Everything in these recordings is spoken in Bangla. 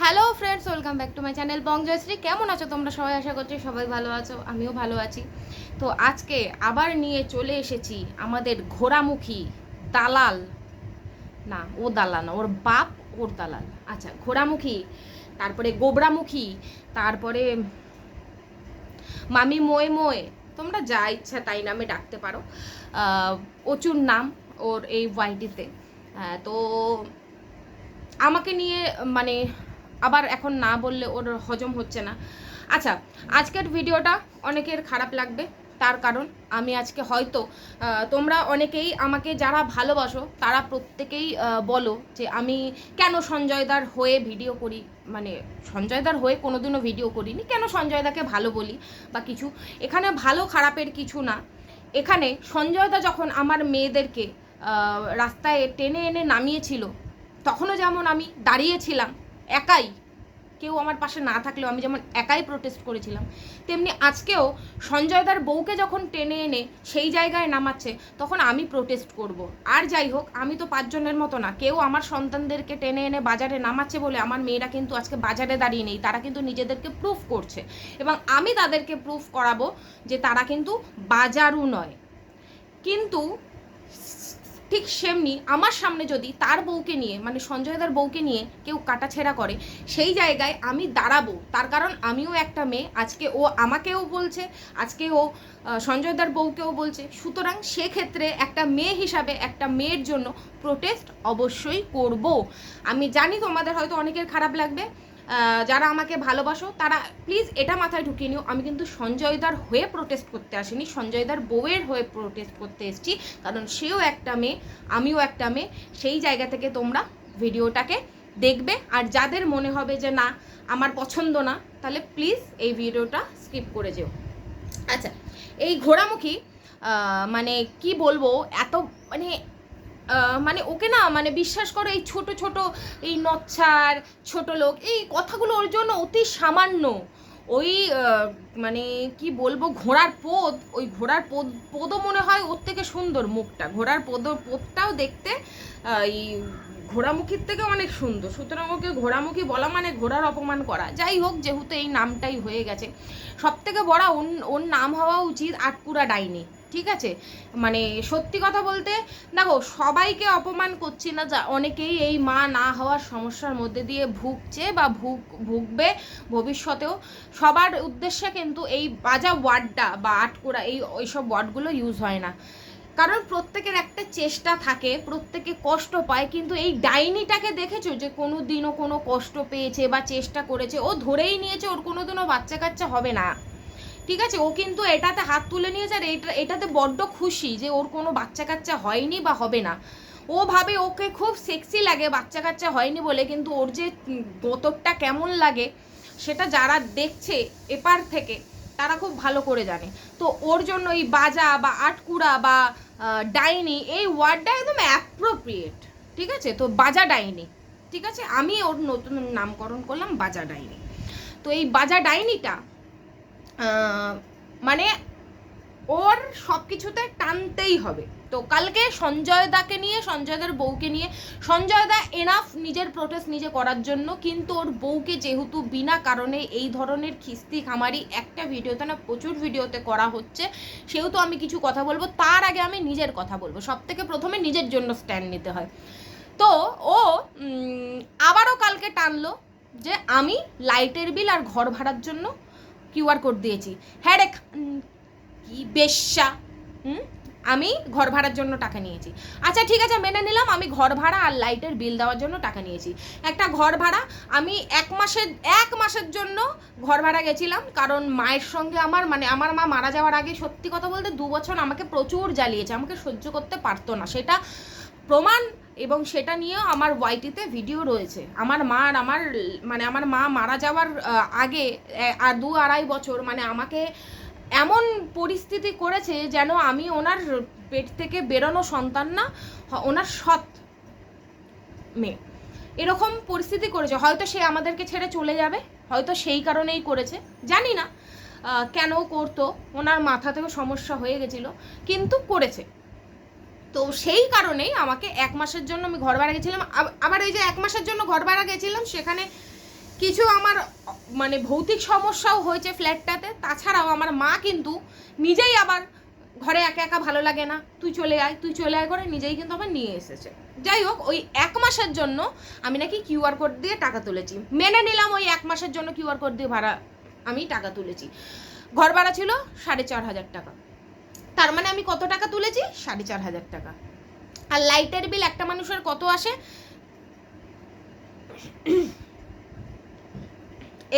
Hello friends welcome back to my channel Bong Joyshree কেমন আছো তোমরা? সবাই আশা করছি সবাই ভালো আছো, আমিও ভালো আছি। তো আজকে আবার নিয়ে চলে এসেছি আমাদের ঘোড়ামুখী দালাল। না, ও দালাল না, ওর বাপ, ওর দালাল। আচ্ছা ঘোড়ামুখী, তারপরে গোবরামুখী, তারপরে মামি মোয়ে মোয়ে। তোমরা যা ইচ্ছা তাই নামে ডাকতে পারো। প্রচুর নাম ওর এই ওয়াইটিতে। তো আমাকে নিয়ে মানে আবার এখন না বললে ওর হজম হচ্ছে না। আচ্ছা আজকের ভিডিওটা অনেকের খারাপ লাগবে, তার কারণ আমি আজকে হয়তো তোমরা অনেকেই আমাকে যারা ভালোবাসো, তারা প্রত্যেকেই বলো যে আমি কেন সঞ্জয়দার হয়ে ভিডিও করি মানে সঞ্জয়দার হয়ে কোনোদিনও ভিডিও করিনি, কেন সঞ্জয়দাকে ভালো বলি বা কিছু। এখানে ভালো খারাপের কিছু না। এখানে সঞ্জয়দা যখন আমার মেয়েদেরকে রাস্তায় টেনে এনে নামিয়েছিল, তখনও যেমন আমি দাঁড়িয়েছিলাম একাই, কেউ আমার পাশে না থাকলেও আমি যেমন একাই প্রোটেস্ট করেছিলাম, তেমনি আজকেও সঞ্জয়দার বউকে যখন টেনে এনে সেই জায়গায় নামাচ্ছে, তখন আমি প্রোটেস্ট করব। আর যাই হোক, আমি তো পাঁচজনের মতো না, কেউ আমার সন্তানদেরকে টেনে এনে বাজারে নামাচ্ছে বলে আমার মেয়েরা কিন্তু আজকে বাজারে দাঁড়িয়ে নেই, তারা কিন্তু নিজেদেরকে প্রুফ করছে এবং আমি তাদেরকে প্রুফ করাবো যে তারা কিন্তু বাজারও নয় কিন্তু ঠিক সেমনি আমার সামনে যদি তার বউকে নিয়ে মানে সঞ্জয়দার বউকে নিয়ে কেউ কাটাছেড়া করে, সেই জায়গায় আমি দাঁড়াবো। তার কারণ আমিও একটা মেয়ে, আজকে ও আমাকেও বলছে, আজকে ও সঞ্জয়দার বউকেও বলছে। সুতরাং সেক্ষেত্রে একটা মেয়ে হিসাবে একটা মেয়ের জন্য প্রোটেস্ট অবশ্যই করব। আমি জানি তোমাদের হয়তো অনেকের খারাপ লাগবে যারা আমাকে ভালোবাসো, তারা প্লিজ এটা মাথায় ঢুকিয়ে নিও। আমি কিন্তু সঞ্জয়দার হয়ে প্রোটেস্ট করতে আসিনি। সঞ্জয়দার বউয়ের হয়ে প্রোটেস্ট করতে এসেছি। কারণ সেও একটা মেয়ে, আমিও একটা মেয়ে। সেই জায়গা থেকে তোমরা ভিডিওটাকে দেখবে। আর যাদের মনে হবে যে না, আমার পছন্দ না, তাহলে প্লিজ এই ভিডিওটা স্কিপ করে যেও। আচ্ছা এই ঘোড়ামুখী মানে কি বলব, এত মানে মানে ওকে না মানে বিশ্বাস করো, এই ছোট ছোট এই নচ্ছার ছোট লোক, এই কথাগুলো ওর জন্য অতি সামান্য। ওই মানে কি বলব, ঘোড়ার পোদ, ওই ঘোড়ার পোদ, পোদও মনে হয় ওর থেকে সুন্দর মুখটা। ঘোড়ার পোদ, পোদটাও দেখতে এই ঘোড়ামুখীর থেকে অনেক সুন্দর। সুতরাং ওকে ঘোড়ামুখী বলা মানে ঘোড়ার অপমান করা। যাই হোক, যেহেতু এই নামটাই হয়ে গেছে। সব থেকে বড় ওর নাম হওয়া উচিত আটপুরা ডাইনি। ঠিক আছে? মানে সত্যি কথা বলতে, দেখো, সবাইকে অপমান করছি না যা, অনেকেই এই মা না হওয়ার সমস্যার মধ্যে দিয়ে ভুগছে বা ভুগ, ভুগবে ভবিষ্যতেও। সবার উদ্দেশ্যে কিন্তু এই বাজা ওয়ার্ডটা বা আটকুরা এই, ওইসব ওয়ার্ডগুলো ইউজ হয় না। কারণ প্রত্যেকের একটা চেষ্টা থাকে, প্রত্যেকে কষ্ট পায়, কিন্তু এই ডাইনিটাকে দেখেছ যে কোনো দিনও কোনো কষ্ট পেয়েছে বা চেষ্টা করেছে, ও ধরেই নিয়েছে, ওর কোনো দিনও বাচ্চা কাচ্চা হবে না। ঠিক আছে, ও কিন্তু এটাতে হাত তুলে নিয়েছে আর এটা, এটাতে বড্ড খুশি যে ওর কোনো বাচ্চা কাচ্চা হয়নি বা হবে না। ও ভাবে ওকে খুব সেক্সি লাগে বাচ্চা কাচ্চা হয়নি বলে, কিন্তু ওর যে গোতরটা কেমন লাগে সেটা যারা দেখছে এপার থেকে, তারা খুব ভালো করে জানে। তো ওর জন্য এই বাজা বা আটকুড়া বা ডাইনি এই ওয়ার্ডটা একদম অ্যাপ্রোপ্রিয়েট ঠিক আছে? তো বাজা ডাইনি, ঠিক আছে? আমি ওর নতুন নামকরণ করলাম বাজা ডাইনি। তো এই বাজা ডাইনিটা মানে ওর সব কিছুতে টানতেই হবে। তো কালকে সঞ্জয় দাকে নিয়ে, সঞ্জয়দার বউকে নিয়ে, সঞ্জয় দা এনাফ নিজের প্রোটেস্ট নিজে করার জন্য, কিন্তু ওর বউকে যেহেতু বিনা কারণে এই ধরনের খিস্তি খামারি একটা ভিডিওতে না, প্রচুর ভিডিওতে করা হচ্ছে, সেহেতু আমি কিছু কথা বলব। তার আগে আমি নিজের কথা বলব। সব থেকে প্রথমে নিজের জন্য স্ট্যান্ড নিতে হয়। তো ও আবারও কালকে টানলো যে আমি লাইটের বিল আর ঘর ভাড়ার জন্য কিউআর কোড দিয়েছি। হ্যাঁ রে কি বেশ্যা। হুম? আমি ঘর ভাড়ার জন্য টাকা নিয়েছি। আচ্ছা ঠিক আছে, মেনে নিলাম। আমি ঘর ভাড়া আর লাইটের বিল দেওয়ার জন্য টাকা নিয়েছি। একটা ঘর ভাড়া, আমি এক মাসের এক মাসের জন্য ঘর ভাড়া গেছিলাম। কারণ মায়ের সঙ্গে আমার মানে আমার মা মারা যাওয়ার আগে সত্যি কথা বলতে দু বছর আমাকে প্রচুর জ্বালিয়েছে। আমাকে সহ্য করতে পারতো না। সেটা প্রমাণ এবং সেটা নিয়েও আমার ওয়াইটিতে ভিডিও রয়েছে। আমার মা আর আমার মানে আমার মা মারা যাওয়ার আগে আর দু আড়াই বছর মানে আমাকে এমন পরিস্থিতি করেছে যেন আমি ওনার পেট থেকে বেরোনো সন্তান না ওনার সৎ মেয়ে। এরকম পরিস্থিতি করেছে। হয়তো সে আমাদেরকে ছেড়ে চলে যাবে, হয়তো সেই কারণেই করেছে, জানি না কেন করতো, ওনার মাথা থেকে সমস্যা হয়ে গেছিল, কিন্তু করেছে। তো সেই কারণেই আমাকে এক মাসের জন্য আমি ঘর ভাড়া গেছিলাম। আব- আবার ওই যে এক মাসের জন্য ঘর ভাড়া গেছিলাম, সেখানে কিছু আমার মানে ভৌতিক সমস্যাও হয়েছে ফ্ল্যাটটাতে। তাছাড়াও আমার মা কিন্তু নিজেই আবার ঘরে একা একা ভালো লাগে না। তুই চলে আয়, তুই চলে আয় করে নিজেই কিন্তু আমার নিয়ে এসেছে। যাই হোক, ওই এক মাসের জন্য আমি নাকি কিউআর কোড দিয়ে টাকা তুলেছি। মেনে নিলাম ওই এক মাসের জন্য কিউআর কোড দিয়ে ভাড়া আমি টাকা তুলেছি। ঘর ভাড়া ছিল সাড়ে চার হাজার টাকা। তার মানে আমি কত টাকা তুলেছি? সাড়ে চার হাজার টাকা। আর লাইটের বিল একটা মানুষের কত আসে?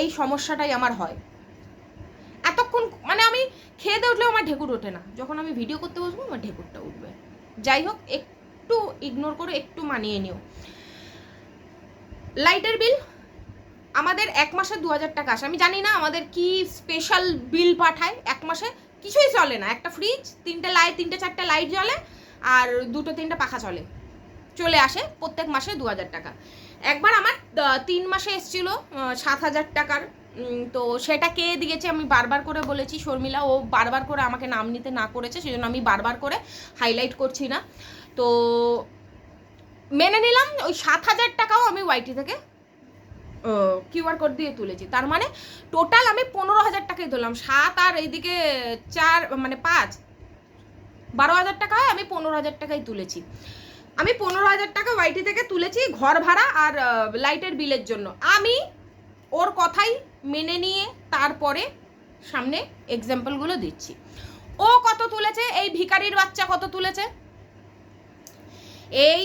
এই সমস্যাটাই আমার হয়। এতক্ষণ মানে আমি খেয়ে দিয়ে উঠলেও আমার ঢেকুর ওঠে না। যখন আমি ভিডিও করতে বসবো, আমার ঢেকুরটা উঠবে। যাই হোক, একটু ইগনোর করে, একটু মানিয়ে নিও। লাইটের বিল আমাদের এক মাসে দু হাজার টাকা আসে। আমি জানি না আমাদের কি স্পেশাল বিল পাঠায় এক মাসে। কিছুই চলে না। একটা ফ্রিজ তিনটে লাইট তিনটে চারটে লাইট জ্বলে, আর দুটো তিনটে পাখা চলে। চলে আসে প্রত্যেক মাসে দু হাজার টাকা। একবার আমার তিন মাসে এসছিল সাত হাজার টাকার। তো সেটা কে দিয়েছে আমি বারবার করে বলেছি শর্মিলা। ও বারবার করে আমাকে নাম নিতে না করেছে, সেজন্য আমি বারবার করে হাইলাইট করছি না। তো মেনে নিলাম, ওই সাত হাজার টাকাও আমি ওয়াইটি থেকে কিউআর কোড দিয়ে তুলেছি। তার মানে টোটাল আমি পনেরো হাজার টাকাই তুললাম সাত আর এইদিকে চার মানে পাঁচ, বারো হাজার টাকা হয়, আমি পনেরো হাজার টাকাই তুলেছি। আমি পনেরো হাজার টাকা ওয়াইটি থেকে তুলেছি ঘর ভাড়া আর লাইটের বিলের জন্য। আমি ওর কথাই মেনে নিয়ে তারপরে সামনে এক্সাম্পলগুলো দিচ্ছি। ও কত তুলেছে? এই ভিখারির বাচ্চা কত তুলেছে? এই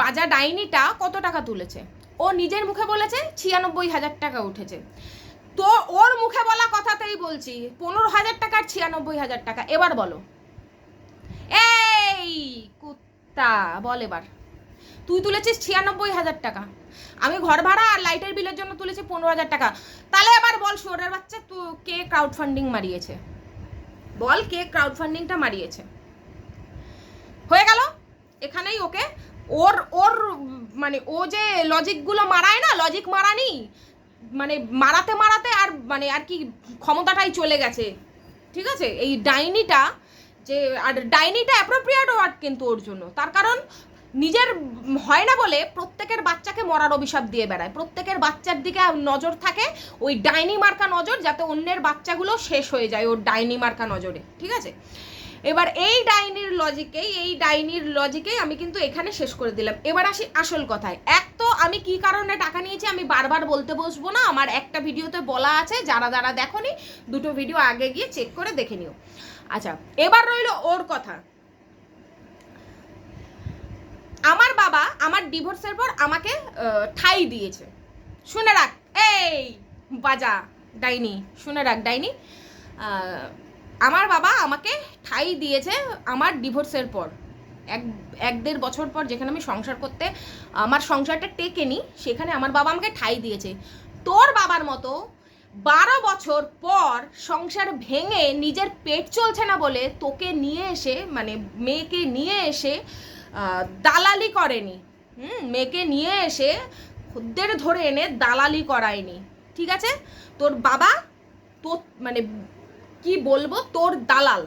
বাজা ডাইনিটা কত টাকা তুলেছে? ও নিজের মুখে বলেছে, ছিয়ানব্বই হাজার টাকা উঠেছে। তো ওর মুখে বলা কথাতেই বলছি, পনেরো হাজার টাকার ছিয়ানব্বই হাজার টাকা, এবার বলো। এই কুত্তা, বল এবার। তুই তুলেছিস ছিয়ানব্বই হাজার টাকা। আমি ঘর ভাড়া আর লাইটের বিলের জন্য তুলেছি পনেরো হাজার টাকা। তাহলে এবার বল শোরের বাচ্চা, তু কে ক্রাউড ফান্ডিং মারিয়েছে? বল, কে ক্রাউড ফান্ডিংটা মারিয়েছে? হয়ে গেল? এখানেই ওকে ওর ওর মানে ও যে লজিকগুলো মারায় না লজিক মারানি মানে মারাতে মারাতে আর মানে আর কি ক্ষমতাটাই চলে গেছে। ঠিক আছে? এই ডাইনিটা যে, আর ডাইনিটা অ্যাপ্রোপ্রিয়েট ওয়ার্ড কিন্তু ওর জন্য। তার কারণ নিজের হয় না বলে প্রত্যেকের বাচ্চাকে মরার অভিশাপ দিয়ে বেড়ায়। প্রত্যেকের বাচ্চার দিকে নজর থাকে ওই ডাইনি মার্কা নজর, যাতে অন্যের বাচ্চাগুলো শেষ হয়ে যায় ওর ডাইনি মার্কা নজরে। ঠিক আছে? এবার এই ডাইনির লজিকেই, এই ডাইনির লজিকেই আমি কিন্তু এখানে শেষ করে দিলাম। এবার আসি আসল কথায়। এক তো আমি কি কারণে টাকা নিয়েছি আমি বারবার বলতে বসবো না, আমার একটা ভিডিওতে বলা আছে, যারা যারা দেখোনি, দুটো ভিডিও আগে গিয়ে চেক করে দেখে নিও। আচ্ছা এবার রইল ওর কথা। আমার বাবা আমার ডিভোর্সের পর আমাকে ঠাই দিয়েছে। শুনে রাখ। এই, বাজা, ডাইনি, শুনে রাখ, ডাইনি। আমার বাবা আমাকে ঠাই দিয়েছে আমার ডিভোর্সের পর। এক এক দেড় বছর পর যেখানে আমি সংসার করতে, আমার সংসারটা টেকে টেকেনি, সেখানে আমার বাবা আমাকে ঠাই দিয়েছে। তোর বাবার মতো বারো বছর পর সংসার ভেঙে নিজের পেট চলছে না বলে তোকে নিয়ে এসে মানে মেয়েকে নিয়ে এসে দালালি করেনি। হুম, মেয়েকে নিয়ে এসে খদ্দের ধরে এনে দালালি করায়নি। ঠিক আছে? তোর বাবা, তোর মানে কি বলব? তোর দালাল।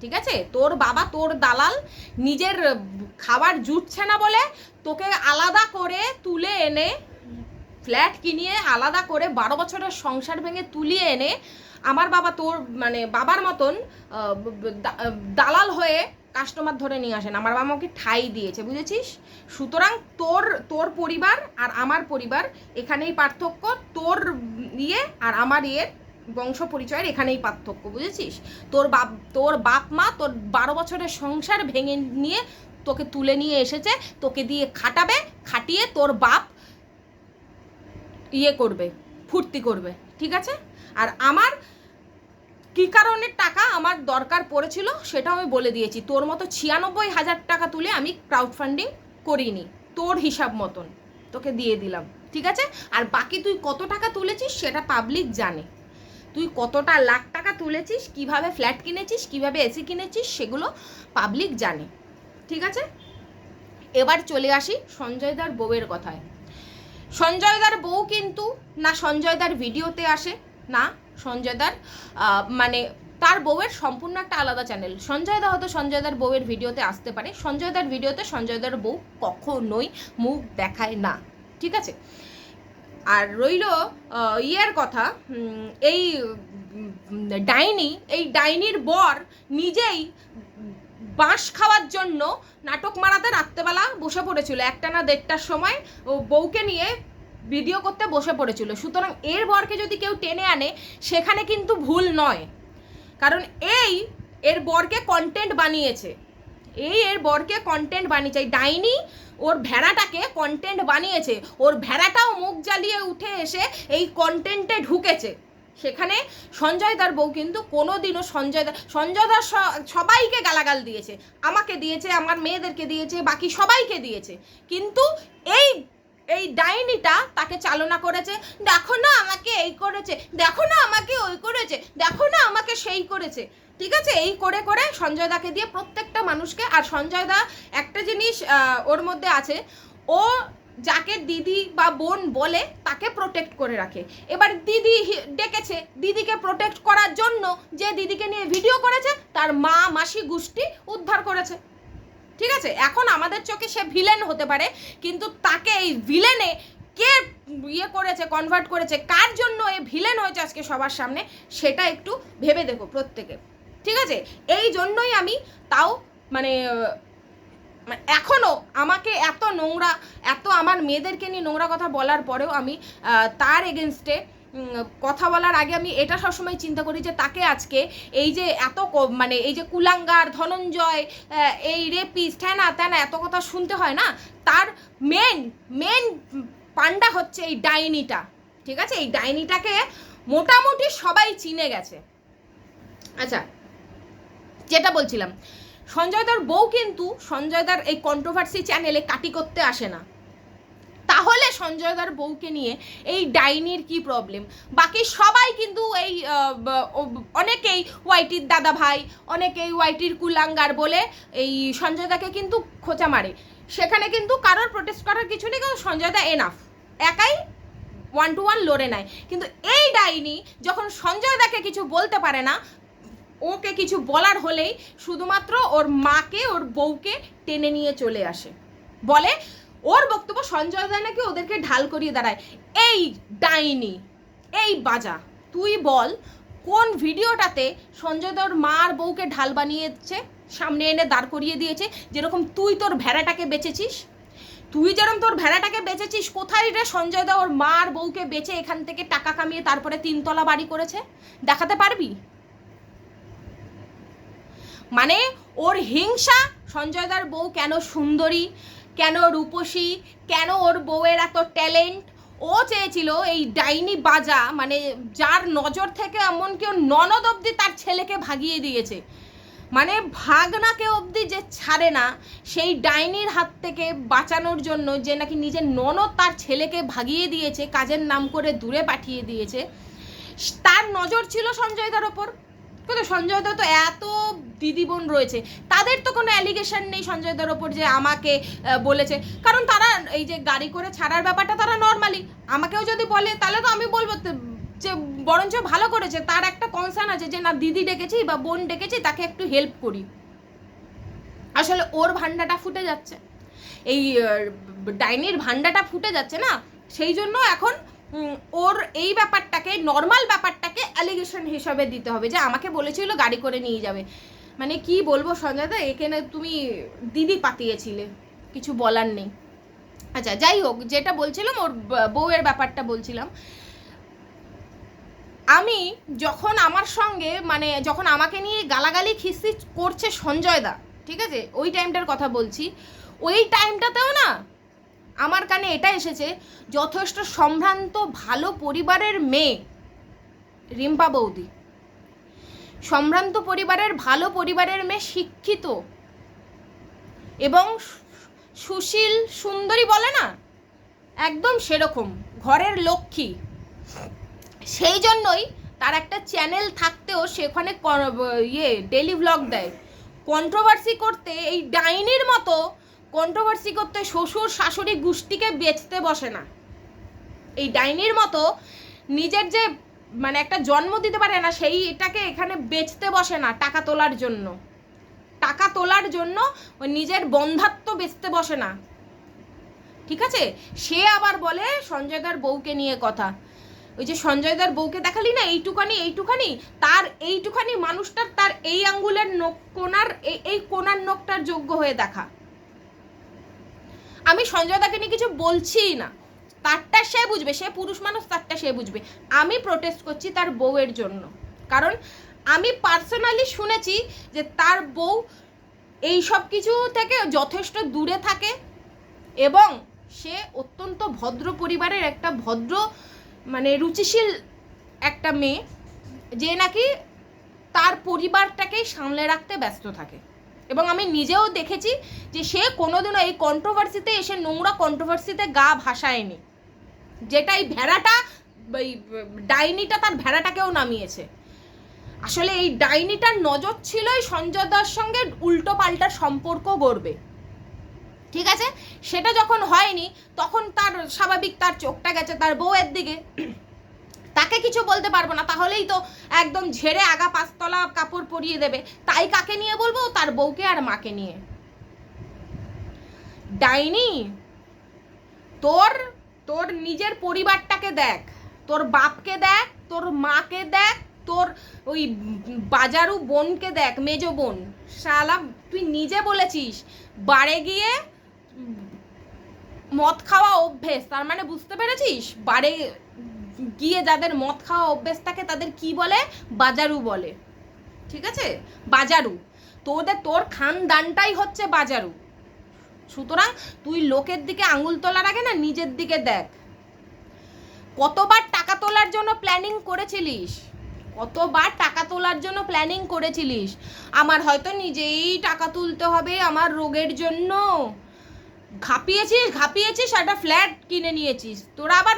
ঠিক আছে? তোর বাবা, তোর দালাল নিজের খাবার জুটছে না বলে তোকে আলাদা করে তুলে এনে, ফ্ল্যাট কিনিয়ে আলাদা করে বারো বছরের সংসার ভেঙে তুলিয়ে এনে আমার বাবা তোর মানে বাবার মতন দালাল হয়ে কাস্টমার ধরে নিয়ে আসেন। আমার বাবা আমাকে ঠাই দিয়েছে, বুঝেছিস? সুতরাং তোর তোর পরিবার আর আমার পরিবার এখানেই পার্থক্য। তোর ইয়ে আর আমার ইয়ের বংশ পরিচয়ের এখানেই পার্থক্য, বুঝেছিস? তোর বাপ তোর বাপ মা তোর বারো বছরের সংসার ভেঙে নিয়ে তোকে তুলে নিয়ে এসেছে, তোকে দিয়ে খাটাবে, খাটিয়ে তোর বাপ ইয়ে করবে, ফুর্তি করবে, ঠিক আছে? আর আমার কি কারণে টাকা আমার দরকার পড়েছিল সেটা আমি বলে দিয়েছি। তোর মতো ছিয়ানব্বই হাজার টাকা তুলে আমি ক্রাউড ফান্ডিং করিনি, তোর হিসাব মতন তোকে দিয়ে দিলাম, ঠিক আছে? আর বাকি তুই কত টাকা তুলেছিস সেটা পাবলিক জানে। তুই কতটা লাখ টাকা তুলেছিস, কীভাবে ফ্ল্যাট কিনেছিস, কীভাবে এসি কিনেছিস, সেগুলো পাবলিক জানে। ঠিক আছে? এবার চলে আসি সঞ্জয়দার বউয়ের কথায়। সঞ্জয়দার বউ কিন্তু না সঞ্জয়দার ভিডিওতে আসে, না সঞ্জয়দার মানে তার বউয়ের সম্পূর্ণ একটা আলাদা চ্যানেল সঞ্জয়দা হয়তো সঞ্জয়দার বউয়ের ভিডিওতে আসতে পারে। সঞ্জয়দার ভিডিওতে সঞ্জয়দার বউ কখনোই মুখ দেখায় না। ঠিক আছে? আর রইল ইয়ের কথা এই ডাইনি, এই ডাইনির বর নিজেই বাঁশ খাওয়ার জন্য নাটক মারাতে রাত্রেবেলা বসে পড়েছিল। একটা না দেড়টার সময় ও বউকে নিয়ে ভিডিও করতে বসে পড়েছিল। সুতরাং এর বরকে যদি কেউ টেনে আনে, সেখানে কিন্তু ভুল নয়। কারণ এই, এর বরকে কন্টেন্ট বানিয়েছে। এই এর বরকে কন্টেন্ট বানিয়েছে, এই ডাইনি ওর ভেড়াটাকে কন্টেন্ট বানিয়েছে, ওর ভেড়াটাও মুখ জ্বালিয়ে উঠে এসে এই কন্টেন্টে ঢুকেছে। সেখানে সঞ্জয় দার বউ কিন্তু কোনোদিনও সঞ্জয় দা, সঞ্জয় দার সবাইকে গালাগাল দিয়েছে। আমাকে দিয়েছে, আমার মেয়েদেরকে দিয়েছে, বাকি সবাইকে দিয়েছে। কিন্তু এই এই ডাইনিটা তাকে চালনা করেছে, দেখো না আমাকে এই করেছে, দেখো না আমাকে ওই করেছে, দেখো না আমাকে সেই করেছে। ঠিক আছে? এই করে করে সঞ্জয় দাকে দিয়ে প্রত্যেকটা মানুষকে, আর সঞ্জয় দা একটা জিনিস ওর মধ্যে আছে। ও যাকে দিদি বা বোন বলে তাকে প্রোটেক্ট করে রাখে। এবার দিদি ডেকেছে দিদিকে প্রোটেক্ট করার জন্য যে দিদিকে নিয়ে ভিডিও করেছে, তার মা, মাসি গোষ্ঠী উদ্ধার করেছে। ঠিক আছে? এখন আমাদের চোখে সে ভিলেন হতে পারে, কিন্তু তাকে এই ভিলেনে কে ইয়ে করেছে কনভার্ট করেছে, কার জন্য এই ভিলেন হয়েছে আজকে সবার সামনে, সেটা একটু ভেবে দেখো প্রত্যেকে। ঠিক আছে? এই জন্যই আমি তাও মানে মানে এখনও আমাকে এত নোংরা, এত আমার মেয়েদেরকে নিয়ে নোংরা কথা বলার পরেও আমি তার এগেনস্টে কথা বলার আগে আমি এটা সবসময় চিন্তা করি যে তাকে আজকে এই যে এত মানে এই যে কুলাঙ্গার, ধনঞ্জয় এই রেপিস্ট হ্যাঁ না এত কথা শুনতে হয় না? তার মেন মেন পান্ডা হচ্ছে এই ডাইনিটা, ঠিক আছে? এই ডাইনিটাকে মোটামুটি সবাই চিনে গেছে। আচ্ছা যেটা বলছিলাম সঞ্জয়দার বউ কিন্তু সঞ্জয়দার এই কন্ট্রোভার্সি চ্যানেলে কাটি করতে আসে না। তাহলে সঞ্জয়দার বউকে নিয়ে এই ডাইনির কি প্রবলেম বাকি সবাই কিন্তু এই অনেকেই ওয়াইটির দাদা ভাই, অনেকেই ওয়াইটির কুলাঙ্গার বলে এই সঞ্জয়দাকে কিন্তু খোঁচা মারে। সেখানে কিন্তু কারোর প্রোটেস্ট করার কিছু নেই কারণ সঞ্জয়দা এনাফ একাই ওয়ান টু ওয়ান লড়ে নেয়। কিন্তু এই ডাইনি যখন সঞ্জয়দাকে কিছু বলতে পারে না ওকে কিছু বলার হলেই শুধুমাত্র ওর মাকে, ওর বউকে টেনে নিয়ে চলে আসে। বলে, ওর বক্তব্য সঞ্জয় দা নাকি ওদেরকে ঢাল করিয়ে দাঁড়ায়? এই ডাইনি, এই বাজা, তুই বল, কোন ভিডিওটাতে সঞ্জয় দা ওর মা আর বউকে ঢাল বানিয়েছে, সামনে এনে দাঁড় করিয়ে দিয়েছে, যেরকম তুই তোর ভেড়াটাকে বেচেছিস? তুই যেরকম তোর ভেড়াটাকে বেচেছিস, কোথায় রে সঞ্জয় দা ওর মা আর বউকে বেচে এখান থেকে টাকা কামিয়ে তারপরে তিনতলা বাড়ি করেছে? দেখাতে পারবি? মানে ওর হিংসা সঞ্জয়দার বউ কেন সুন্দরী, কেন রূপসী, কেন ওর বউয়ের এত ট্যালেন্ট? ও চেয়েছিল এই ডাইনি বাজা মানে যার নজর থেকে এমনকি ওর ননদ অবধি তার ছেলেকে ভাগিয়ে দিয়েছে। মানে ভাগনাকে অবধি যে ছাড়ে না, সেই ডাইনির হাত থেকে বাঁচানোর জন্য যে নাকি নিজের ননদ তার ছেলেকে ভাগিয়ে দিয়েছে, কাজের নাম করে দূরে পাঠিয়ে দিয়েছে, তার নজর ছিল সঞ্জয়দার ওপর। কিন্তু সঞ্জয় দত্ত এত দিদি বোন রয়েছে, তাদের তো কোনো অ্যালিগেশন নেই সঞ্জয় দার ওপর যে আমাকে বলেছে। কারণ তারা এই যে গাড়ি করে ছাড়ার ব্যাপারটা তারা নর্মালি আমাকেও যদি বলে, তাহলে তো আমি বলব যে বরঞ্চ ভালো করেছে, তার একটা কনসার্ন আছে যে না, দিদি ডেকেছি বা বোন ডেকেছি, তাকে একটু হেল্প করি। আসলে ওর ভান্ডাটা ফুটে যাচ্ছে। এই ডাইনির ভান্ডাটা ফুটে যাচ্ছে না, সেই জন্য এখন ওর এই ব্যাপারটাকে নর্মাল ব্যাপারটাকে অ্যালিগেশন হিসাবে দিতে হবে যে আমাকে বলেছিল গাড়ি করে নিয়ে যাবে। মানে কি বলব সঞ্জয় দা এখানে তুমি দিদি পাতিয়েছিলে, কিছু বলার নেই। আচ্ছা যাই হোক, যেটা বলছিলাম, ওর বউয়ের ব্যাপারটা বলছিলাম। আমি যখন আমার সঙ্গে মানে যখন আমাকে নিয়ে গালাগালি খিস্তি করছে সঞ্জয় দা, ঠিক আছে? ওই টাইমটার কথা বলছি। ওই টাইমটাতেও না আমার কানে এটা এসেছে, যথেষ্ট সম্ভ্রান্ত, ভালো পরিবারের মেয়ে, রিম্পা বৌদি। সম্ভ্রান্ত পরিবারের, ভালো পরিবারের মেয়ে শিক্ষিত এবং সুশীল, সুন্দরী বলে না? একদম সেরকম, ঘরের লক্ষ্মী। সেই জন্যই তার একটা চ্যানেল থাকতেও সেখানে ইয়ে ডেলি ভ্লগ দেয়। কন্ট্রোভার্সি করতে এই ডাইনির মতো কন্ট্রোভার্সি করতে শ্বশুর শাশুড়ি গোষ্ঠীকে বেচতে বসে না। এই ডাইনির মতো নিজের যে মানে একটা জন্ম দিতে পারে না সেইটাকে এখানে বেচতে বসে না টাকা তোলার জন্য। টাকা তোলার জন্য ওই নিজের বন্ধাত্ম বেচতে বসে না। ঠিক আছে? সে আবার বলে সঞ্জয়দার বউকে নিয়ে কথা। ওই যে সঞ্জয়দার বউকে দেখালি না এইটুখানি এইটুখানি তার এইটুখানি মানুষটার তার এই আঙ্গুলের নখ, কোনার এই- কোনার নখটার যোগ্য হয়ে দেখা। আমি সঞ্জয়দাকে নিয়ে কিছু বলছি না। তারটা সে বুঝবে, সে পুরুষ মানুষ, তারটা সে বুঝবে। আমি প্রোটেস্ট করছি তার বউয়ের জন্য। কারণ আমি পার্সোনালি শুনেছি যে তার বউ এই সব কিছু থেকে যথেষ্ট দূরে থাকে এবং সে অত্যন্ত ভদ্র পরিবারের একটা ভদ্র মানে রুচিশীল একটা মেয়ে যে নাকি তার পরিবারটাকেই সামলে রাখতে ব্যস্ত থাকে। এবং আমি নিজেও দেখেছি যে সে কোনোদিনও এই কন্ট্রোভার্সিতে এসে নোংরা কন্ট্রোভার্সিতে গা ভাসায়নি। যেটা এই ভেড়াটা, এই ডাইনিটা তার ভেড়াটাকেও নামিয়েছে। আসলে এই ডাইনিটার নজর ছিল এই সঞ্জয় দার সঙ্গে উল্টো পাল্টা সম্পর্ক গড়বে। ঠিক আছে? সেটা যখন হয়নি, তখন তার স্বাভাবিক তার চোখটা গেছে তার বউয়ের দিকে। তাকে কিছু বলতে পারব না, তাহলেই তো একদম ঝেড়ে আগা পাঁচতলা কাপড় পরিয়ে দেবে। তাই কাকে নিয়ে বলব? তার বউকে আর মাকে নিয়ে। ডাইনি, তোর তোর নিজের পরিবারটাকে দেখ। তোর বাপকে দেখ, তোর মাকে দেখ, তোর ওই বাজারু বোনকে দেখ, মেজ বোন। শালা, তুই নিজে বলেছিস, বাড়ে গিয়ে মদ খাওয়া অভ্যেস, তার মানে বুঝতে পেরেছিস? বাড়ে গিয়ে যাদের মদ খাওয়া অভ্যেস থাকে, তাদের কি বলে? বাজারু বলে। ঠিক আছে? বাজারু। তোদের, তোর খানদানটাই হচ্ছে বাজারু। সুতরাং তুই লোকের দিকে আঙুল তোলার আগে না, নিজের দিকে দেখ। কতবার টাকা তোলার জন্য প্ল্যানিং করেছিলিস? কতবার টাকা তোলার জন্য প্ল্যানিং করেছিলিস? আমার হয়তো নিজেই টাকা তুলতে হবে আমার রোগের জন্য। ঘাপিয়েছিস ঘাপিয়েছিস, একটা ফ্ল্যাট কিনে নিয়েছিস। তোরা আবার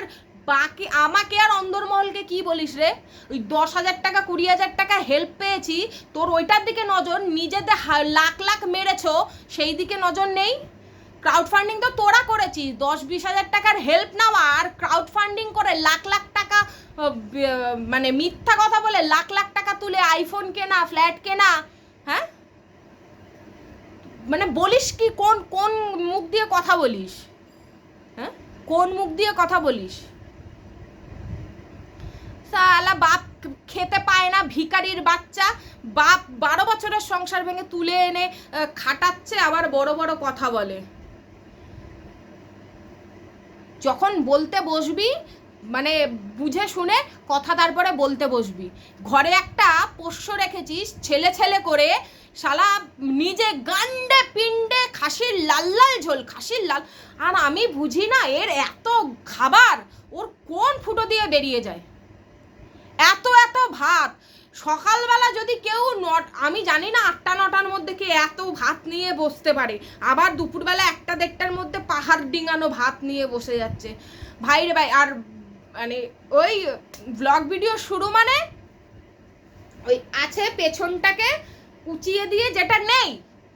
বাকি, আমাকে আর অন্দরমহলকে কি বলিস রে? ওই দশ হাজার টাকা, কুড়ি হাজার টাকা হেল্প পেয়েছি, তোর ওইটার দিকে নজর, নিজেদের লাখ লাখ মেরেছো, সেই দিকে নজর নেই। ক্রাউড ফান্ডিং তো তোরা করেছিস, দশ, বিশ হাজার টাকার হেল্প নেওয়া আর ক্রাউড ফান্ডিং করে লাখ লাখ টাকা মানে মিথ্যা কথা বলে লাখ লাখ টাকা তুলে আইফোন কেনা ফ্ল্যাট কেনা হ্যাঁ? মানে বলিস কি, কোন কোন মুখ দিয়ে কথা বলিস? হ্যাঁ? কোন মুখ দিয়ে কথা বলিস? সালা বাপ খেতে পায় না ভিকারির বাচ্চা। বাপ বারো বছরের সংসার ভেঙে তুলে এনে খাটাচ্ছে, আবার বড় বড় কথা বলে। যখন বলতে বসবি মানে বুঝে শুনে কথা তারপরে বলতে বসবি। ঘরে একটা পোষ্য রেখেছিস, ছেলে ছেলে করে, শালা নিজে গান্ডে পিণ্ডে খাসির লাল লাল ঝোল, খাসির লাল। আর আমি বুঝি না, এর এত খাবার, ওর কোন ফুটো দিয়ে বেরিয়ে যায়? এত এত ভাত। সকালবেলা যদি কেউ নট, আমি জানি না আটটা, নটার মধ্যে কে এত ভাত নিয়ে বসতে পারে। আবার দুপুরবেলা একটা, দেড়টার মধ্যে পাহাড় ডিঙানো ভাত নিয়ে বসে যাচ্ছে। ভাই রে ভাই, আর মানে ওই ব্লগ ভিডিও শুরু মানে ওই আছে পেছনটাকে উঁচিয়ে দিয়ে যেটা নেই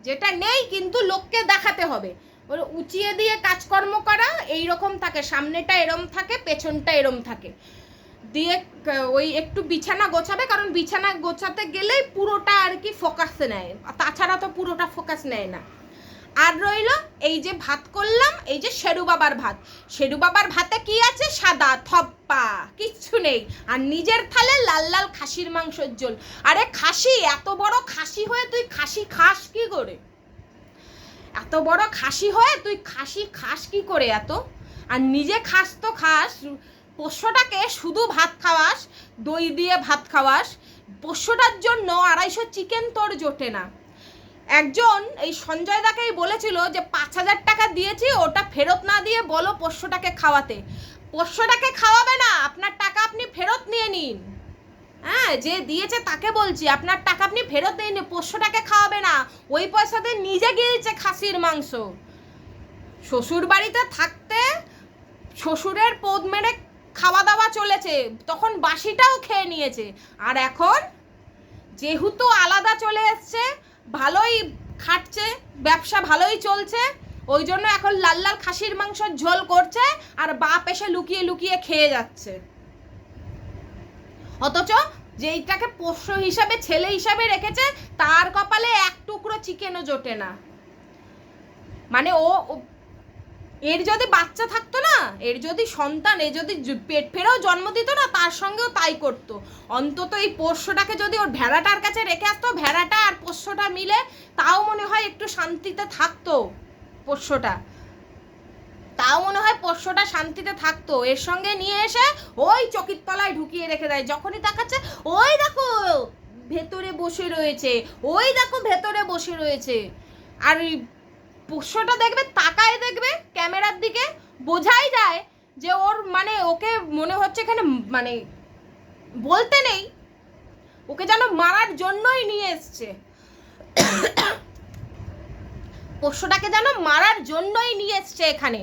যেটা নেই কিন্তু লোককে দেখাতে হবে। ওই উঁচিয়ে দিয়ে কাজকর্ম করা এই রকম থাকে, সামনেটা এরম থাকে, পেছনটা এরম থাকে। দিয়ে ওই একটু বিছানা গোছাবে, কারণ বিছানা গোছাতে গেলেই পুরোটা আর কি ফোকাস নেয়। তাছাড়া তো পুরোটা ফোকাস নেয় না। আর রইল এই যে ভাত করলাম, এই যে শেরু বাবার ভাত। শেরু বাবার ভাতে কি আছে? সাদা থপ্পা, কিচ্ছু নেই। আর নিজের থালে লাল লাল খাসির মাংসের ঝোল। আরে খাসি, এত বড় খাসি হয়ে তুই খাসি খাস কি করে? এত বড় খাসি হয়ে তুই খাসি খাস কি করে এত? আর নিজে খাস তো খাস পোষ্যটাকে শুধু ভাত খাওয়াস, দই দিয়ে ভাত খাওয়াস, পোষ্যটার জন্য আড়াইশো চিকেন তোর জোটে না। একজন এই সঞ্জয় দাকেই বলেছিল যে, পাঁচ হাজার টাকা দিয়েছি, ওটা ফেরত না দিয়ে বলো পোষ্যটাকে খাওয়াতে। পোষ্যটাকে খাওয়াবে না, আপনার টাকা আপনি ফেরত নিয়ে নিন। হ্যাঁ যে দিয়েছে তাকে বলছি, আপনার টাকা আপনি ফেরত নিয়ে নিন, পোষ্যটাকে খাওয়াবে না। ওই পয়সাতে নিজে গিয়েছে খাসির মাংস। শ্বশুর বাড়িতে থাকতে শ্বশুরের পোদ মেরে খাওয়া দাওয়া চলেছে, তখন বাসিটাও খেয়ে নিয়েছে। আর এখন যেহেতু আলাদা চলে এসছে, ভালোই খাটছে, ব্যবসা ভালোই চলছে, ওই জন্য এখন লাল লাল খাসির মাংসর ঝোল করছে, আর বাপ এসে লুকিয়ে লুকিয়ে খেয়ে যাচ্ছে। অথচ যেইটাকে পোষ্য হিসাবে, ছেলে হিসাবে রেখেছে, তার কপালে এক টুকরো চিকেনও জোটে না। মানে ও, ও- এর যদি বাচ্চা থাকতো না, এর যদি সন্তান, এ যদি পেট ফেরেও জন্ম দিত না, তার সঙ্গেও তাই করতো। অন্তত এই পোষ্যটাকে যদি ওর ভেড়াটার কাছে রেখে আসতো, ভেড়াটা আর পোষ্যটা মিলে তাও মনে হয় একটু শান্তিতে থাকতো পোষ্যটা। তাও মনে হয় পোষ্যটা শান্তিতে থাকতো। এর সঙ্গে নিয়ে এসে ওই চকির তলায় ঢুকিয়ে রেখে দেয়। যখনই দেখাচ্ছে, ওই দেখো, ভেতরে বসে রয়েছে। ওই দেখো, ভেতরে বসে রয়েছে। আর পোষ্যটা দেখবে, তাকায় দেখবে ক্যামেরার দিকে, বোঝাই যায় যে ওর মানে ওকে মনে হচ্ছে এখানে মানে বলতে নেই। ওকে যেন মারার জন্যই নিয়ে এসছে। পোষ্যটাকে যেন মারার জন্যই নিয়ে এসছে এখানে।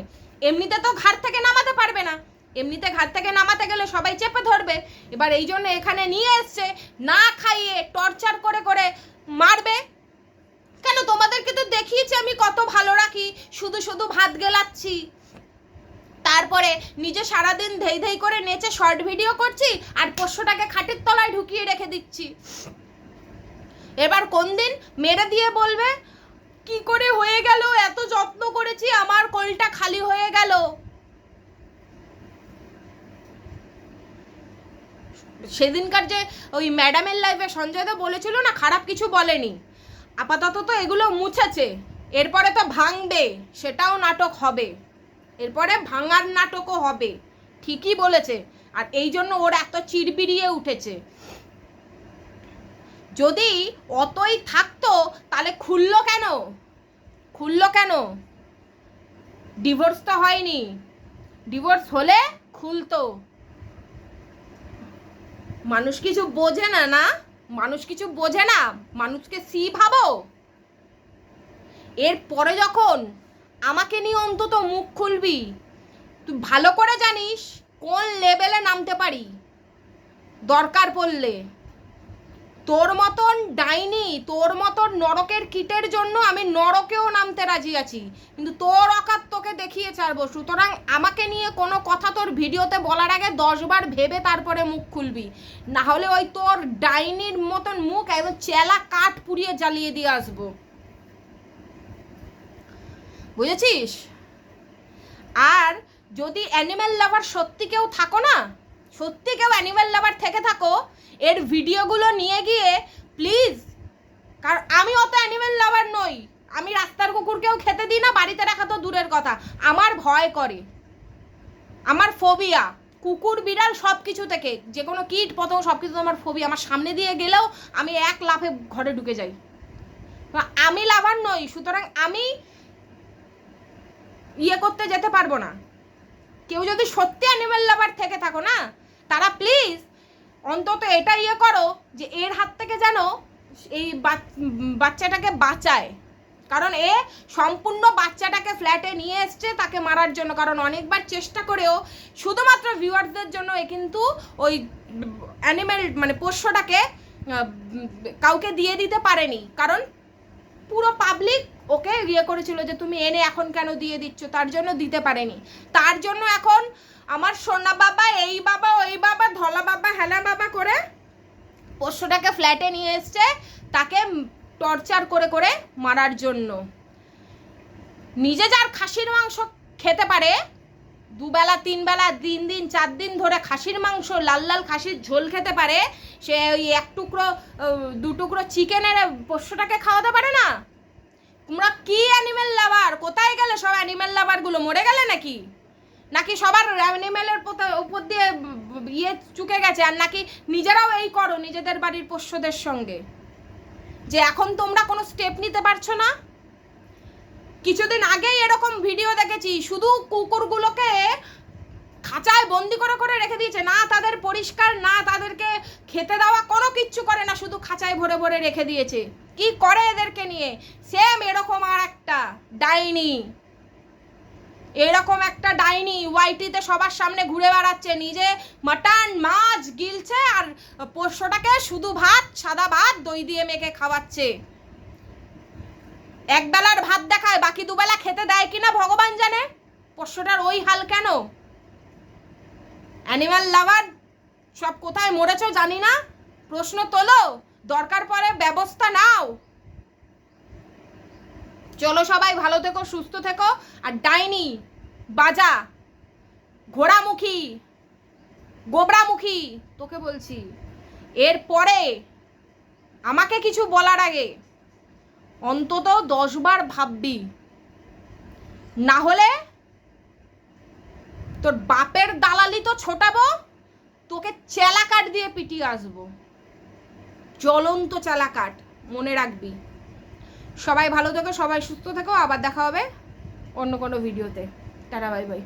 এমনিতে তো ঘাট থেকে নামাতে পারবে না। এমনিতে ঘাট থেকে নামাতে গেলে সবাই চেপে ধরবে। এবার এই জন্য এখানে নিয়ে এসছে, না খাইয়ে টর্চার করে করে মারবে। কেন তোমাদেরকে তো দেখিয়েছি আমি কত ভালো রাখি, শুধু শুধু ভাত গেলাচ্ছি। তারপরে নিজে সারাদিন ধেই ধেই করে নেচে শর্ট ভিডিও করছি আর পোষ্যটাকে খাটের তলায় ঢুকিয়ে রেখে দিচ্ছি। এবার কোন দিন মেরে দিয়ে বলবে, কি করে হয়ে গেল? এত যত্ন করেছি, আমার কোলটা খালি হয়ে গেল। সেদিনকার যে ওই ম্যাডামের লাইফে সঞ্জয় দা বলেছিল না, খারাপ কিছু বলেনি। আপাতত তো এগুলো মুছেছে। এরপরে তো ভাঙবে, সেটাও নাটক হবে। এরপরে ভাঙার নাটকও হবে, ঠিকই বলেছে। আর এই জন্য ওর এত চিড়বিড়িয়ে উঠেছে। যদি অতই থাকতো, তাহলে খুললো কেন? খুললো কেন? ডিভোর্স তো হয়নি। ডিভোর্স হলে খুলতো। মানুষ কিছু বোঝে না না? মানুষ কিছু বোঝে না, মানুষকে সি ভাবো। এরপরে যখন আমাকে নিয়ে অন্তত মুখ খুলবি, তুই ভালো করে জানিস কোন লেভেলে নামতে পারি। দরকার পড়লে। তোর মতন ডাইনি, তোর মতন নরকের কিটের জন্য আমি নরকেও নামতে রাজি আছি। কিন্তু তোর অকাত তোকে দেখিয়ে ছাড়বো। সুতরাং আমাকে নিয়ে কোনো কথা তোর ভিডিওতে বলার আগে দশবার ভেবে তারপরে মুখ খুলবি। না হলে ওই তোর ডাইনির মতন মুখ একদম চেলা কাঠ পুড়িয়ে জ্বালিয়ে দিয়ে আসব। বুঝেছিস? আর যদি অ্যানিম্যাল লাভার সত্যি কেউ থাকো না, সত্যি কেউ অ্যানিম্যাল লাভার থেকে থাকো এর ভিডিওগুলো নিয়ে গিয়ে প্লিজ কারণ আমি অত অ্যানিমেল লাভার নই। আমি রাস্তার কুকুরকেও খেতে দিই না, বাড়িতে রাখা তো দূরের কথা। আমার ভয় করে। আমার ফোবিয়া কুকুর, বিড়াল সব কিছু থেকে। যে কোনো কীট, পতঙ্গ সব কিছু আমার ফোবিয়া আমার সামনে দিয়ে গেলেও আমি এক লাফে ঘরে ঢুকে যাই। আমি লাভার নই, সুতরাং আমি ইয়ে করতে যেতে পারব না। কেউ যদি সত্যি অ্যানিমেল লাভার থেকে থাকো না, তারা প্লিজ অন্তত এটা ইয়ে করো যে এর হাত থেকে যেন এই বাচ্চাটাকে বাঁচায়। কারণ এ সম্পূর্ণ বাচ্চাটাকে ফ্ল্যাটে নিয়ে এসছে তাকে মারার জন্য। কারণ অনেকবার চেষ্টা করেও শুধুমাত্র ভিউয়ারদের জন্য এ কিন্তু ওই অ্যানিমেল মানে পোষ্যটাকে কাউকে দিয়ে দিতে পারেনি। কারণ পুরো পাবলিক ওকে ইয়ে করেছিল যে তুমি এনে এখন কেন দিয়ে দিচ্ছ? তার জন্য দিতে পারেনি। তার জন্য এখন আমার সোনা বাবা, এই বাবা, ওই বাবা, ধলা বাবা হ্যানা বাবা করে পোষ্যটাকে ফ্ল্যাটে নিয়ে এসছে, তাকে টর্চার করে করে মারার জন্য। নিজে যার খাসির মাংস খেতে পারে, দুবেলা তিন বেলা তিন দিন, চার দিন ধরে খাসির মাংস, লাল লাল খাসির ঝোল খেতে পারে, সে ওই এক টুকরো দু টুকরো চিকেনের পোষ্যটাকে খাওয়াতে পারে না তোমরা কি অ্যানিমেল লাভার কোথায় গেলে সব অ্যানিমেল লাভারগুলো মরে গেলে নাকি? নাকি সবার অ্যানিমেলের উপর দিয়ে ইয়ে চুকে গেছে, আর নাকি নিজেরাও এই করো নিজেদের বাড়ির পোষ্যদের সঙ্গে? যে এখন তোমরা কোনো স্টেপ নিতে পারছ না? কিছুদিন আগেই এরকম ভিডিও দেখেছি, শুধু কুকুরগুলোকে খাঁচায় বন্দি করে করে রেখে দিয়েছে। না, তাদের পরিষ্কার, না, তাদেরকে খেতে দেওয়া কোনো কিচ্ছু করে না, শুধু খাঁচায় ভরে ভরে রেখে দিয়েছে। কি করে এদেরকে নিয়ে? সেম এরকম আর একটা, ডাইনি। এরকম একটা ডাইনি ওয়াইটিতে সবার সামনে ঘুরে বেড়াচ্ছে, নিজে মাটন, মাছ গিলছে আর পোষ্যটাকে শুধু ভাত, সাদা ভাত, দই দিয়ে মেখে খাওয়াচ্ছে। এক বেলার ভাত দেখায়, বাকি দুবেলা খেতে দেয় কিনা ভগবান জানে? পোষ্যটার ওই হাল কেন? অ্যানিমাল লাভার সব কোথায় মরেছ জানি না। প্রশ্ন তোলো, দরকার পড়ে ব্যবস্থা নাও। চলো সবাই ভালো থেকো, সুস্থ থেকো। আর ডাইনি বাজা, ঘোড়ামুখী, গোবরামুখী, তোকে বলছি। এরপরে আমাকে কিছু বলার আগে অন্তত দশবার ভাববি। না হলে তোর বাপের দালালি তো ছোটাবো, তোকে চেলা কাঠ দিয়ে পিটিয়ে আসব। জ্বলন্ত চেলা কাঠ মনে রাখবি। সবাই ভালো থেকো, সবাই সুস্থ থেকো, আবার দেখা হবে অন্য কোনো ভিডিওতে। Tata bye bye.